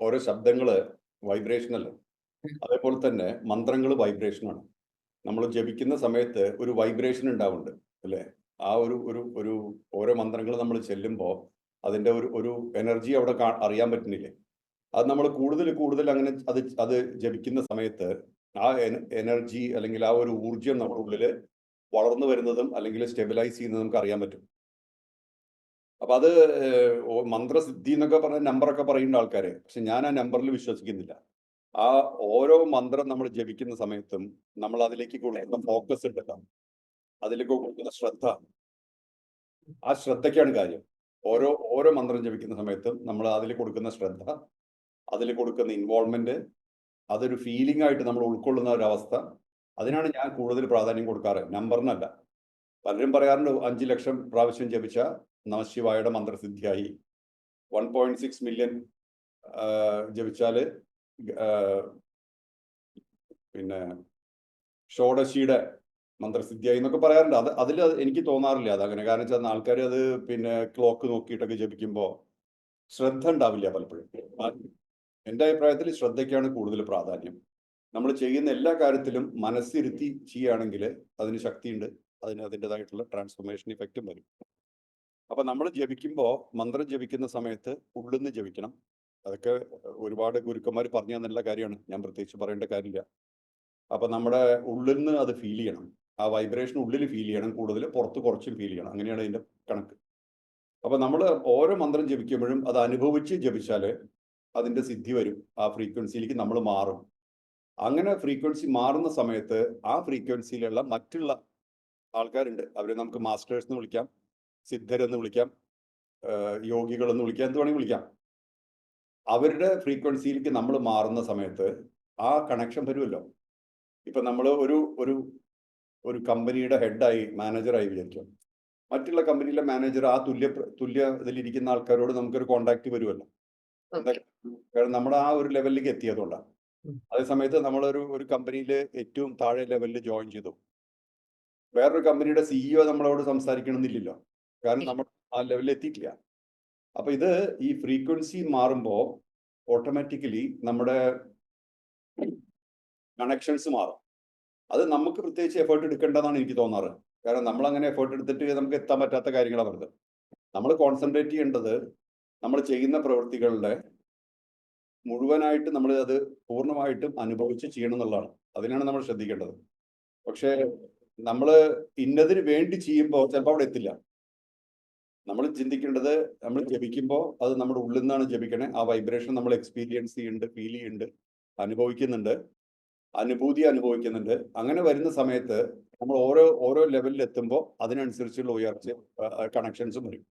ഓരോ ശബ്ദങ്ങൾ വൈബ്രേഷൻ അല്ലേ അതേപോലെ തന്നെ മന്ത്രങ്ങൾ വൈബ്രേഷനാണ് നമ്മൾ ജപിക്കുന്ന സമയത്ത് ഒരു വൈബ്രേഷൻ ഉണ്ടാവുന്നുണ്ട് അല്ലേ? ആ ഒരു ഒരു ഒരു ഓരോ മന്ത്രങ്ങൾ നമ്മൾ ചെല്ലുമ്പോൾ അതിന്റെ ഒരു ഒരു എനർജി അവിടെ അറിയാൻ പറ്റുന്നില്ലേ? അത് നമ്മൾ കൂടുതൽ കൂടുതൽ അങ്ങനെ അത് അത് ജപിക്കുന്ന സമയത്ത് ആ എനർജി അല്ലെങ്കിൽ ആ ഒരു ഊർജം നമ്മുടെ ഉള്ളിൽ വളർന്നു വരുന്നതും അല്ലെങ്കിൽ സ്റ്റെബിലൈസ് ചെയ്യുന്നതും നമുക്ക് അറിയാൻ പറ്റും. അപ്പൊ അത് മന്ത്രസിദ്ധി എന്നൊക്കെ പറഞ്ഞ നമ്പറൊക്കെ പറയുന്ന ആൾക്കാര്. പക്ഷെ ഞാൻ ആ നമ്പറിൽ വിശ്വസിക്കുന്നില്ല. ആ ഓരോ മന്ത്രം നമ്മൾ ജപിക്കുന്ന സമയത്തും നമ്മൾ അതിലേക്ക് കൊടുക്കുന്ന ഫോക്കസ് ഉണ്ടല്ലോ അതിലേക്ക് കൊടുക്കുന്ന ശ്രദ്ധ. ആ ശ്രദ്ധയ്ക്കാണ് കാര്യം. ഓരോ ഓരോ മന്ത്രം ജപിക്കുന്ന സമയത്തും നമ്മൾ അതിൽ കൊടുക്കുന്ന ശ്രദ്ധ അതിൽ കൊടുക്കുന്ന ഇൻവോൾവ്മെന്റ് അതൊരു ഫീലിംഗ് ആയിട്ട് നമ്മൾ ഉൾക്കൊള്ളുന്ന ഒരവസ്ഥ അതിനാണ് ഞാൻ കൂടുതൽ പ്രാധാന്യം കൊടുക്കാറ്. നമ്പറിനല്ല. പലരും പറയാറുണ്ട് അഞ്ചു ലക്ഷം പ്രാവശ്യം ജപിച്ച നമശിവായുടെ മന്ത്രസിദ്ധിയായി. വൺ പോയിന്റ് സിക്സ് മില്യൺ ജപിച്ചാൽ പിന്നെ ഷോഡശിയുടെ മന്ത്രസിദ്ധിയായി എന്നൊക്കെ പറയാറുണ്ട്. അത് അതിൽ എനിക്ക് തോന്നാറില്ല. അത് അങ്ങനെ കാരണം വെച്ചാൽ ആൾക്കാർ അത് പിന്നെ ക്ലോക്ക് നോക്കിയിട്ടൊക്കെ ജപിക്കുമ്പോൾ ശ്രദ്ധ ഉണ്ടാവില്ല പലപ്പോഴും. എന്റെ അഭിപ്രായത്തിൽ ശ്രദ്ധയ്ക്കാണ് കൂടുതൽ പ്രാധാന്യം. നമ്മൾ ചെയ്യുന്ന എല്ലാ കാര്യത്തിലും മനസ്സിരുത്തി ചെയ്യുകയാണെങ്കിൽ അതിന് ശക്തിയുണ്ട്. അതിന് അതിന്റെതായിട്ടുള്ള ട്രാൻസ്ഫോർമേഷൻ ഇഫക്റ്റും വരും. അപ്പൊ നമ്മൾ ജപിക്കുമ്പോൾ മന്ത്രം ജപിക്കുന്ന സമയത്ത് ഉള്ളിന്ന് ജപിക്കണം. അതൊക്കെ ഒരുപാട് ഗുരുക്കന്മാർ പറഞ്ഞു തന്നുള്ള കാര്യമാണ്. ഞാൻ പ്രത്യേകിച്ച് പറയേണ്ട കാര്യമില്ല. അപ്പൊ നമ്മുടെ ഉള്ളിൽ നിന്ന് അത് ഫീൽ ചെയ്യണം. ആ വൈബ്രേഷൻ ഉള്ളിൽ ഫീൽ ചെയ്യണം. കൂടുതൽ പുറത്ത് കുറച്ചും ഫീൽ ചെയ്യണം. അങ്ങനെയാണ് അതിന്റെ കണക്ക്. അപ്പൊ നമ്മൾ ഓരോ മന്ത്രം ജപിക്കുമ്പോഴും അത് അനുഭവിച്ച് ജപിച്ചാൽ അതിന്റെ സിദ്ധി വരും. ആ ഫ്രീക്വൻസിയിലേക്ക് നമ്മൾ മാറും. അങ്ങനെ ഫ്രീക്വൻസി മാറുന്ന സമയത്ത് ആ ഫ്രീക്വൻസിയിലുള്ള മറ്റുള്ള ആൾക്കാരുണ്ട്. അവരെ നമുക്ക് മാസ്റ്റേഴ്സ് എന്ന് വിളിക്കാം. സിദ്ധരെന്ന് വിളിക്കാം. യോഗികൾ എന്ന് വിളിക്കാം. എന്ത് വേണമെങ്കിൽ വിളിക്കാം. അവരുടെ ഫ്രീക്വൻസിയിലേക്ക് നമ്മൾ മാറുന്ന സമയത്ത് ആ കണക്ഷൻ വരുമല്ലോ. ഇപ്പം നമ്മൾ ഒരു ഒരു ഒരു കമ്പനിയുടെ ഹെഡായി മാനേജറായി വിചാരിച്ചു. മറ്റുള്ള കമ്പനിയിലെ മാനേജർ ആ തുല്യ തുല്യ ഇതിലിരിക്കുന്ന ആൾക്കാരോട് നമുക്കൊരു കോണ്ടാക്ട് വരുമല്ലോ. കാരണം നമ്മൾ ആ ഒരു ലെവലിലേക്ക് എത്തിയതുകൊണ്ടാണ്. അതേസമയത്ത് അതേ സമയത്ത് നമ്മളൊരു ഒരു കമ്പനിയിൽ ഏറ്റവും താഴെ ലെവലിൽ ജോയിൻ ചെയ്തു. വേറൊരു കമ്പനിയുടെ സിഇഒ നമ്മളോട് സംസാരിക്കണമെന്നില്ലല്ലോ. കാരണം നമ്മൾ ആ ലെവലിൽ എത്തിയിട്ടില്ല. അപ്പൊ ഇത് ഈ ഫ്രീക്വൻസി മാറുമ്പോൾ ഓട്ടോമാറ്റിക്കലി നമ്മുടെ കണക്ഷൻസ് മാറും. അത് നമുക്ക് പ്രത്യേകിച്ച് എഫേർട്ട് എടുക്കേണ്ടതാണ് എനിക്ക് തോന്നാറ്. കാരണം നമ്മൾ അങ്ങനെ എഫേർട്ട് എടുത്തിട്ട് നമുക്ക് എത്താൻ പറ്റാത്ത കാര്യങ്ങളാണ് വരുന്നത് നമ്മൾ കോൺസെൻട്രേറ്റ് ചെയ്യേണ്ടത് നമ്മൾ ചെയ്യുന്ന പ്രവൃത്തികളുടെ മുഴുവനായിട്ട് നമ്മൾ അത് പൂർണമായിട്ടും അനുഭവിച്ച് ചെയ്യണം എന്നുള്ളതാണ്. അതിനാണ് നമ്മൾ ശ്രദ്ധിക്കേണ്ടത്. പക്ഷേ നമ്മൾ ഇന്നതിന് വേണ്ടി ചെയ്യുമ്പോൾ ചിലപ്പോൾ അവിടെ എത്തില്ല. നമ്മൾ ചിന്തിക്കേണ്ടത് നമ്മൾ ജപിക്കുമ്പോൾ അത് നമ്മുടെ ഉള്ളിൽ നിന്നാണ് ജപിക്കണേ. ആ വൈബ്രേഷൻ നമ്മൾ എക്സ്പീരിയൻസ് ചെയ്യുന്നുണ്ട് ഫീൽ ചെയ്യുന്നുണ്ട് അനുഭവിക്കുന്നുണ്ട് അനുഭൂതി അനുഭവിക്കുന്നുണ്ട്. അങ്ങനെ വരുന്ന സമയത്ത് നമ്മൾ ഓരോ ഓരോ ലെവലിൽ എത്തുമ്പോൾ അതിനനുസരിച്ചുള്ള ഉയർച്ച കണക്ഷൻസും വരും.